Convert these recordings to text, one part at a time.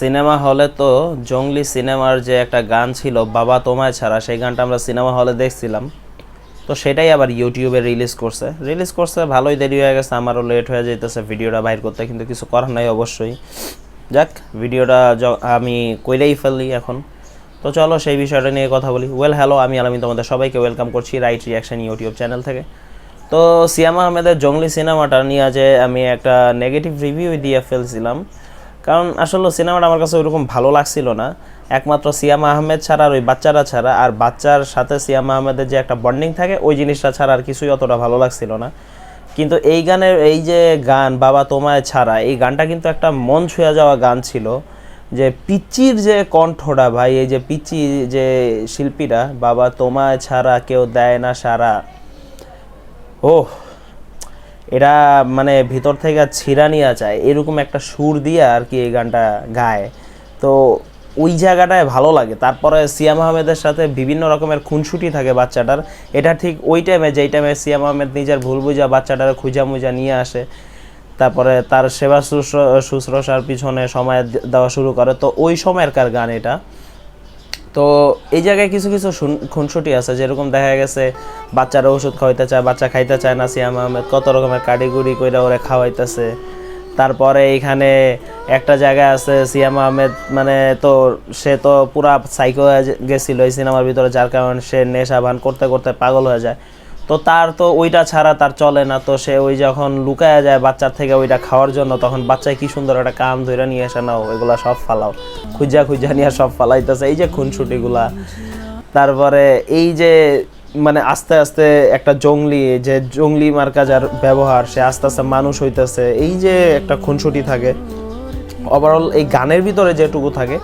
Cinema হলে তো জঙ্গলি সিনেমার যে একটা গান ছিল, বাবা তোমায় ছাড়া সেই গানটা আমরা সিনেমা হলে দেখছিলাম। তো সেটাই আবার ইউটিউবে রিলিজ করছে। রিলিজ করছে, ভালোই দেরি হয়ে গেছে, আমারও লেট হয়ে যাইতেছে ভিডিওটা বাইর করতে, কিন্তু কিছু করার নাই অবশ্যই। যাক, ভিডিওটা আমি কইরেই ফেললি এখন। তো চলো সেই বিষয়টা নিয়ে কথা বলি। ওয়েল হ্যালো আমি আলামিন তোমাদের সবাইকে ওয়েলকাম করছি রাইট রিয়াকশন ইউটিউব চ্যানেল থেকে। তো সিয়ামা আহমেদের জঙ্গলি সিনেমাটা নিয়ে যে আমি একটা নেগেটিভ রিভিউ দিয়ে ফেলছিলাম। কারণ আসলে সিনেমাটা আমার কাছে ওইরকম ভালো লাগছিল না। একমাত্র সিয়াম আহমেদ ছাড়া আর ওই বাচ্চারা ছাড়া, আর বাচ্চার সাথে সিয়াম আহমেদের যে একটা বন্ডিং থাকে, ওই জিনিসটা ছাড়া আর কিছুই অতটা ভালো লাগছিল না। কিন্তু এই গানের, এই যে গান, বাবা তোমায় ছাড়া এই গানটা কিন্তু একটা মন ছুঁয়ে যাওয়া গান ছিল। যে পিচ্চির যে কণ্ঠটা ভাই, এই যে পিচ্চি যে শিল্পীরা, বাবা তোমায় ছাড়া কেউ দেয় না সারা ওহ এরা মানে ভিতর থেকে ছিঁড়া নিয়ে যায়, এরকম একটা সুর দিয়ে আর কি এই গানটা গায়। তো ওই জায়গাটায় ভালো লাগে। তারপরে সিয়াম আহমেদের সাথে বিভিন্ন রকমের খুনসুটি থাকে বাচ্চাটার। এটা ঠিক ওই টাইমে যেই টাইমে সিয়াম আহমেদ নিজের ভুল বুঝা বাচ্চাটার খুঁজা মুজা নিয়ে আসে। তারপরে তার সেবা শুশ্র- শুশ্রূষার পিছনে সময় দেওয়া শুরু করে। তো ওই সময়কার গান এটা। তো এই জায়গায় কিছু কিছু খুনসুটি আছে, যেরকম দেখা গেছে বাচ্চারা ওষুধ খাওয়াইতে চায় বাচ্চা খাইতে চায় না সিয়াম আহমেদ, কত রকমের কাটিগুড়ি করে ওরা খাওয়াইতেছে। তারপরে এখানে একটা জায়গা আছে সিয়াম আহমেদ মানে তো সে তো পুরা সাইকো গেছিল এই সিনেমার ভিতরে, যার কারণে সে নেশা ভান করতে করতে পাগল হয়ে যায়। তো তার তো ওইটা ছাড়া তার চলে না। তো সে ওই যখন লুকায়া যায় বাচ্চার থেকে ওইটা খাওয়ার জন্য, তখন বাচ্চায় কি সুন্দর একটা কাম ধরে নিয়ে এসে নাও, এগুলা সব ফালাও। খুঁজা খুঁজা নিয়ে সব ফালাইতেছে। এই যে খুনসুটিগুলা। তারপরে এই যে মানে আস্তে আস্তে একটা জঙ্গলি, যে জঙ্গলি মার্কা ব্যবহার, সে আস্তে আস্তে মানুষ হইতেছে। এই যে একটা খুনসুটি থাকে ওভারঅল এই গানের ভিতরে যেটুকু থাকে,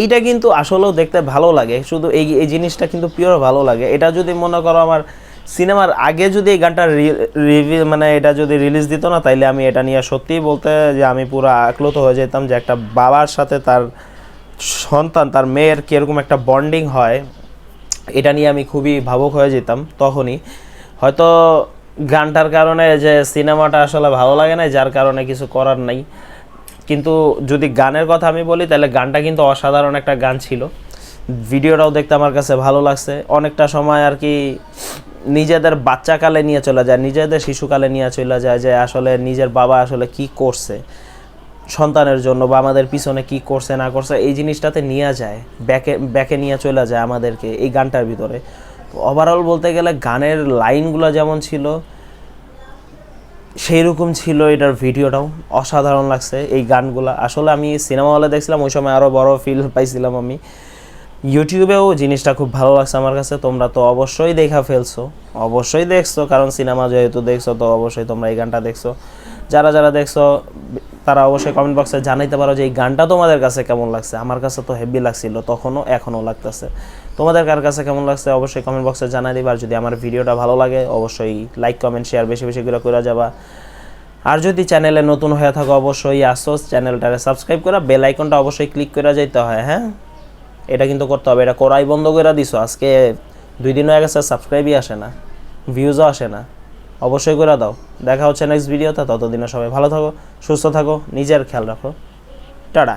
এইটা কিন্তু আসলেও দেখতে ভালো লাগে। শুধু এই এই জিনিসটা কিন্তু পিওর ভালো লাগে। এটা যদি মনে করো আমার সিনেমার আগে যদি এই গানটা মানে এটা যদি রিলিজ দিত না, তাইলে আমি এটা নিয়ে সত্যিই বলতে যে আমি পুরো আক্লত হয়ে যেতাম যে একটা বাবার সাথে তার সন্তান, তার মেয়ের কীরকম একটা বন্ডিং হয়, এটা নিয়ে আমি খুবই ভাবুক হয়ে যেতাম তখনই। হয়তো গানটার কারণে যে সিনেমাটা আসলে ভালো লাগে না যার কারণে কিছু করার নাই। কিন্তু যদি গানের কথা আমি বলি, তাহলে গানটা কিন্তু অসাধারণ একটা গান ছিল। ভিডিওটাও দেখতে আমার কাছে ভালো লাগছে। অনেকটা সময় আর কি নিজেদের বাচ্চাকালে নিয়ে চলে যায়, নিজেদের শিশুকালে নিয়ে চলে যায় যে আসলে নিজের বাবা আসলে কি করছে, সন্তানের জন্য বা আমাদের পিছনে কি করছে, না করছে, এই জিনিসটাতে নিয়ে যায়, ব্যাকে ব্যাকে নিয়ে চলে যায় আমাদেরকে এই গানটার ভিতরে। ওভারঅল বলতে গেলে গানের লাইনগুলো যেমন ছিল সেই রকম ছিল এটার ভিডিওটাও। অসাধারণ লাগছে এই গানগুলো। আসলে আমি সিনেমা হলে দেখছিলাম, ওই সময় আরও বড় ফিল পাইছিলাম আমি। ইউটিউবেও জিনিসটা খুব ভালো লাগছে আমার কাছে, তোমরা তো অবশ্যই দেখা ফেলছো, অবশ্যই দেখছ, কারণ সিনেমা যেহেতু দেখছ, তো অবশ্যই তোমরা এই গানটা দেখছ। যারা যারা দেখছ, তারা অবশ্যই কমেন্ট বক্সে জানাইতে পারো যে এই গানটা তোমাদের কাছে কেমন লাগছে। আমার কাছে তো হেভি লাগছিল, তখনও এখনও লাগতেছে। তোমাদের কার কাছে কেমন লাগছে, অবশ্যই কমেন্ট বক্সে জানাই দিবা। আর যদি আমার ভিডিওটা ভালো লাগে, অবশ্যই লাইক কমেন্ট শেয়ার বেশি বেশি করে করে যাবা। আর যদি চ্যানেলে নতুন হয়ে থাকো, অবশ্যই আসো। চ্যানেলটারে সাবস্ক্রাইব করা বেল আইকনটা অবশ্যই ক্লিক করে যাইতে হয় হ্যাঁ? এটা কিন্তু করতে হবে। এটা করাই বন্ধ করে দিছো। আজকে দুই দিন হয়ে গেছে সাবস্ক্রাইবই আসে না ভিউজও আসে না। অবশ্যই করে দাও। দেখা হচ্ছে নেক্সট ভিডিওতে ততদিনে সবাই ভালো থাকো, সুস্থ থাকো, নিজের খেয়াল রাখো। টাটা।